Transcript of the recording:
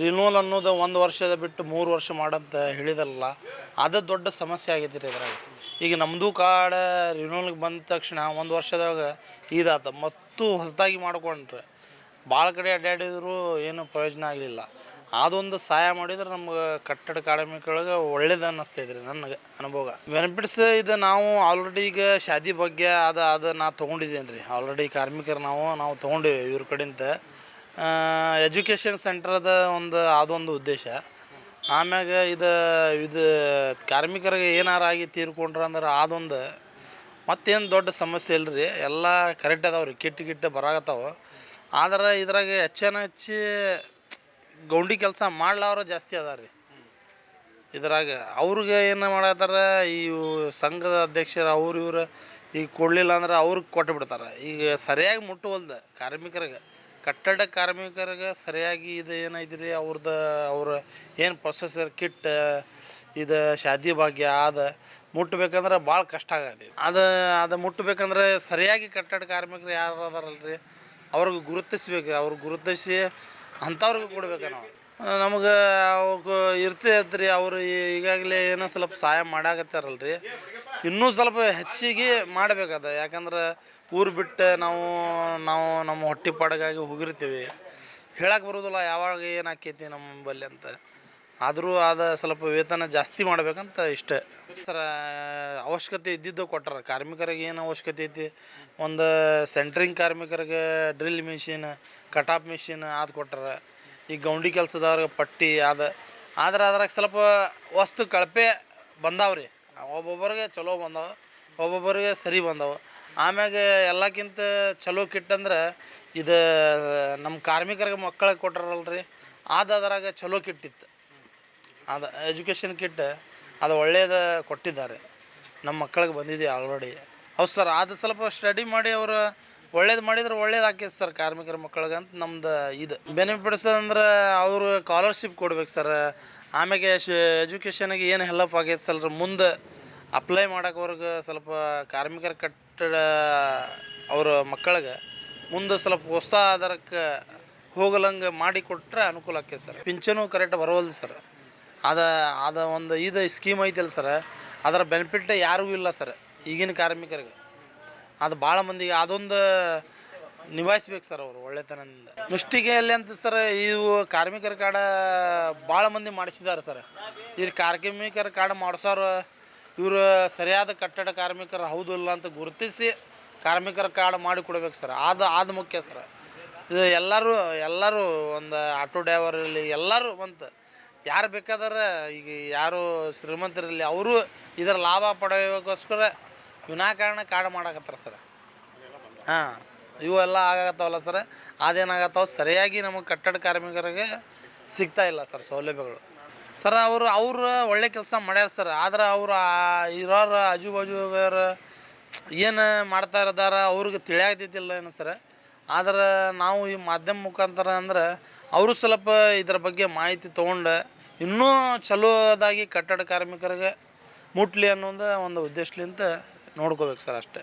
Renewal ಅನ್ನೋದು ಒಂದು ವರ್ಷದ ಬಿಟ್ಟು ಮೂರು ವರ್ಷ ಮಾಡಂತ ಹೇಳಿದಲ್ಲ, ಅದು ದೊಡ್ಡ ಸಮಸ್ಯೆ ಆಗೈತೆ ರೀ ಈಗ ನಮ್ಮದು ಕಾರ್ಡ್ ರಿನೋಲ್ಗೆ ಬಂದ ತಕ್ಷಣ ಒಂದು ವರ್ಷದಾಗ ಇದಾತ. ಮಸ್ತು ಹೊಸದಾಗಿ ಮಾಡ್ಕೊಂಡ್ರೆ. ಭಾಳ ಕಡೆ ಅಡ್ಡಾಡಿದ್ರು ಏನು ಪ್ರಯೋಜನ ಆಗಲಿಲ್ಲ. ಅದೊಂದು ಸಹಾಯ ಮಾಡಿದ್ರೆ ನಮ್ಗೆ ಕಟ್ಟಡ ಕಾರ್ಮಿಕೊಳಗೆ ಒಳ್ಳೇದು ಅನ್ನಿಸ್ತೈತೆ ರೀ ನನಗೆ, ಅನುಭವ. ಬೆನಿಫಿಟ್ಸ್ ಇದು ನಾವು ಆಲ್ರೆಡಿ ಈಗ ಶಾದಿ ಬಗ್ಗೆ ಅದು ಅದು ನಾ ತೊಗೊಂಡಿದ್ದೇನೆ ರೀ ಆಲ್ರೆಡಿ ಕಾರ್ಮಿಕರು ನಾವು ನಾವು ತೊಗೊಂಡಿವಿ ಇವ್ರ ಕಡೆಯಿಂದ ಎಜುಕೇಷನ್ ಸೆಂಟ್ರದ ಒಂದು, ಅದೊಂದು ಉದ್ದೇಶ. ಆಮ್ಯಾಗ ಇದು ಇದು ಕಾರ್ಮಿಕರಿಗೆ ಏನಾರು ಆಗಿ ತೀರ್ಕೊಂಡ್ರೆ ಅಂದ್ರೆ ಅದೊಂದು. ಮತ್ತೇನು ದೊಡ್ಡ ಸಮಸ್ಯೆ ಇಲ್ಲ ರೀ ಎಲ್ಲ ಕರೆಕ್ಟ್ ಅದಾವೆ ರೀ, ಕಿಟ್ ಕಿಟ್ಟು ಬರಾಗತ್ತಾವೆ ಆದ್ರೆ ಇದ್ರಾಗ ಹೆಚ್ಚನ ಹೆಚ್ಚಿ ಗೌಂಡಿ ಕೆಲಸ ಮಾಡ್ಲಾವ್ರ ಜಾಸ್ತಿ ಅದಾರ ರೀ. ಇದ್ರಾಗ ಅವ್ರಿಗೆ ಏನು ಮಾಡತ್ತಾರ, ಈ ಸಂಘದ ಅಧ್ಯಕ್ಷರು ಅವ್ರು ಇವ್ರು ಈಗ ಕೊಡಲಿಲ್ಲ ಅಂದ್ರೆ ಅವ್ರಿಗೆ ಕೊಟ್ಟು ಬಿಡ್ತಾರೆ ಈಗ ಸರಿಯಾಗಿ ಮುಟ್ಟುವಲ್ದು ಕಾರ್ಮಿಕರಿಗೆ. ಕಟ್ಟಡ ಕಾರ್ಮಿಕರಿಗೆ ಸರಿಯಾಗಿ ಇದು ಏನೈತಿ ರೀ ಅವ್ರದ್ದು ಅವ್ರ ಏನು ಪ್ರೊಸೆಸರ್ ಕಿಟ್ ಇದು ಶಾದಿ ಭಾಗ್ಯ ಅದು ಮುಟ್ಟಬೇಕಂದ್ರೆ ಭಾಳ ಕಷ್ಟ ಆಗತ್ತೆ ಅದು ಅದು ಮುಟ್ಬೇಕಂದ್ರೆ ಸರಿಯಾಗಿ ಕಟ್ಟಡ ಕಾರ್ಮಿಕರು ಯಾರು ಅದಾರಲ್ರಿ? ಅವ್ರಿಗೆ ಗುರುತಿಸ್ಬೇಕು, ಅವ್ರಿಗೆ ಗುರುತಿಸಿ ಅಂಥವ್ರಿಗೆ ಕೊಡ್ಬೇಕು ನಾವು. ನಮಗೆ ಅವ್ರಿಗೆ ಇರ್ತೈತ್ರಿ, ಅವರು ಈಗಾಗಲೇ ಏನೋ ಸ್ವಲ್ಪ ಸಹಾಯ ಮಾಡಾಕತ್ತಾರಲ್ರಿ? ಇನ್ನೂ ಸ್ವಲ್ಪ ಹೆಚ್ಚಿಗೆ ಮಾಡಬೇಕಾದ. ಯಾಕಂದ್ರೆ ಊರು ಬಿಟ್ಟು ನಾವು ನಾವು ನಮ್ಮ ಹೊಟ್ಟೆ ಪಾಡಗಾಗಿ ಹೋಗಿರ್ತೀವಿ. ಹೇಳಕ್ಕೆ ಬರೋದಿಲ್ಲ, ಯಾವಾಗ ಏನು ಆಕೈತಿ ನಮ್ಮ ಬಲ್ಲಿ ಅಂತ. ಆದರೂ ಆದ ಸ್ವಲ್ಪ ವೇತನ ಜಾಸ್ತಿ ಮಾಡ್ಬೇಕಂತ ಇಷ್ಟ. ಸರ, ಅವಶ್ಯಕತೆ ಇದ್ದಿದ್ದು ಕೊಟ್ಟಾರ. ಕಾರ್ಮಿಕರಿಗೆ ಏನು ಅವಶ್ಯಕತೆ ಐತಿ? ಒಂದು ಸೆಂಟ್ರಿಂಗ್ ಕಾರ್ಮಿಕರಿಗೆ ಡ್ರಿಲ್ ಮಿಷಿನ್, ಕಟಾಪ್ ಮಿಷಿನ್ ಅದು ಕೊಟ್ಟರೆ. ಈ ಗೌಂಡಿ ಕೆಲಸದವ್ರಿಗೆ ಪಟ್ಟಿ ಅದು ಆದ್ರೆ ಅದ್ರಾಗ ಸ್ವಲ್ಪ ವಸ್ತು ಕಳಪೆ ಬಂದಾವ್ರಿ. ಒಬ್ಬೊಬ್ಬರಿಗೆ ಚಲೋ ಬಂದವು, ಒಬ್ಬೊಬ್ಬರಿಗೆ ಸರಿ ಬಂದವು. ಆಮ್ಯಾಗೆ ಎಲ್ಲಕ್ಕಿಂತ ಚಲೋ ಕಿಟ್ ಅಂದ್ರೆ ಇದು ನಮ್ಮ ಕಾರ್ಮಿಕರಿಗೆ ಮಕ್ಕಳಿಗೆ ಕೊಟ್ಟಾರಲ್ರಿ ಅದು ಅದ್ರಾಗ ಚಲೋ ಕಿಟ್ಟಿತ್ತು. ಅದು ಎಜುಕೇಷನ್ ಕಿಟ್ ಅದು ಒಳ್ಳೆಯದು ಕೊಟ್ಟಿದ್ದಾರೆ. ನಮ್ಮ ಮಕ್ಕಳಿಗೆ ಬಂದಿದೆ ಆಲ್ರೆಡಿ ಹೌದು ಸರ್ ಅದು ಸ್ವಲ್ಪ ಸ್ಟಡಿ ಮಾಡಿ ಅವರು ಒಳ್ಳೇದು ಮಾಡಿದ್ರೆ ಒಳ್ಳೇದು ಆಕೈತೆ ಸರ್ ಕಾರ್ಮಿಕರ ಮಕ್ಕಳಿಗೆ ಅಂತ ನಮ್ದು ಇದು. ಬೆನಿಫಿಟ್ಸ್ ಅಂದ್ರೆ ಅವರು ಸ್ಕಾಲರ್ಶಿಪ್ ಕೊಡ್ಬೇಕು ಸರ್. ಆಮ್ಯಾಗೆ ಶ್ ಎಜುಕೇಷನಿಗೆ ಏನು ಹೆಲ್ಪ್ ಆಗೈತೆ ಸಲ್ರಿ. ಮುಂದೆ ಅಪ್ಲೈ ಮಾಡೋಕ್ಕವ್ರಿಗೆ ಸ್ವಲ್ಪ ಕಾರ್ಮಿಕರ ಕಟ್ಟಡ ಅವ್ರ ಮಕ್ಕಳಿಗೆ ಮುಂದೆ ಸ್ವಲ್ಪ ಹೊಸ ಹೋಗಲಂಗೆ ಮಾಡಿ ಕೊಟ್ಟರೆ ಅನುಕೂಲ ಆಕೈತೆ ಸರ್. ಪಿಂಚನು ಕರೆಕ್ಟ್ ಬರವಲ್ದು ಸರ್. ಅದ ಅದ ಒಂದು ಇದು ಸ್ಕೀಮ್ ಐತಲ್ಲ ಸರ್. ಅದರ ಬೆನಿಫಿಟ್ ಯಾರಿಗೂ ಇಲ್ಲ ಸರ್. ಈಗಿನ ಕಾರ್ಮಿಕರಿಗೆ. ಅದು ಭಾಳ ಮಂದಿಗೆ ಅದೊಂದು ನಿಭಾಯಿಸ್ಬೇಕು ಸರ್ ಅವರು ಒಳ್ಳೆತನದಿಂದ. ಮುಷ್ಟಿಗೆಯಲ್ಲಿ ಅಂತ ಸರ್ ಇವು ಕಾರ್ಮಿಕರ ಕಾರ್ಡ ಭಾಳ ಮಂದಿ ಮಾಡಿಸಿದ್ದಾರೆ ಸರ್. ಈ ಕಾರ್ಮಿಕರ ಕಾರ್ಡ್ ಮಾಡಿಸೋರು ಇವರು ಸರಿಯಾದ ಕಟ್ಟಡ ಕಾರ್ಮಿಕರು ಹೌದು ಇಲ್ಲ ಅಂತ ಗುರುತಿಸಿ ಕಾರ್ಮಿಕರ ಕಾರ್ಡ್ ಮಾಡಿ ಕೊಡ್ಬೇಕು ಸರ್. ಅದು ಆದ ಮುಖ್ಯ ಸರ್. ಇದು ಎಲ್ಲರೂ ಎಲ್ಲರೂ ಒಂದು ಆಟೋ ಡ್ರೈವರ್ ಇರಲಿ, ಎಲ್ಲರೂ ಬಂತು. ಯಾರು ಬೇಕಾದ್ರೆ ಈಗ ಯಾರು ಶ್ರೀಮಂತರಿರಲಿ, ಅವರು ಇದರ ಲಾಭ ಪಡೆಯೋಕ್ಕೋಸ್ಕರ ವಿನಾಕಾರಣ ಕಾಡು ಮಾಡಕತ್ತಾರ ಸರ್. ಹಾಂ, ಇವೆಲ್ಲ ಆಗತ್ತವಲ್ಲ ಸರ್. ಅದೇನಾಗತ್ತವ ಸರಿಯಾಗಿ ನಮಗೆ ಕಟ್ಟಡ ಕಾರ್ಮಿಕರಿಗೆ ಸಿಗ್ತಾ ಇಲ್ಲ ಸರ್ ಸೌಲಭ್ಯಗಳು. ಸರ್, ಅವರು ಅವರು ಒಳ್ಳೆ ಕೆಲಸ ಮಾಡ್ಯಾರ ಸರ್. ಆದ್ರೆ ಅವರು ಇರೋರು ಆಜು ಬಾಜುವರ ಏನು ಮಾಡ್ತಾ ಇರದಾರ ಅವ್ರಿಗೆ ತಿಳಿಯಾಗ್ತಿದ್ದಿಲ್ಲ ಏನು ಸರ್. ಆದ್ರೆ ನಾವು ಈ ಮಾಧ್ಯಮ ಮುಖಾಂತರ ಅಂದ್ರೆ ಅವರು ಸ್ವಲ್ಪ ಇದ್ರ ಬಗ್ಗೆ ಮಾಹಿತಿ ತೊಗೊಂಡು ಇನ್ನೂ ಚಲೋದಾಗಿ ಕಟ್ಟಡ ಕಾರ್ಮಿಕರಿಗೆ ಮುಟ್ಲಿ ಅನ್ನೋದು ಒಂದು ಉದ್ದೇಶಲಿಂದ ನೋಡ್ಕೋಬೇಕು ಸರ್ ಅಷ್ಟೇ.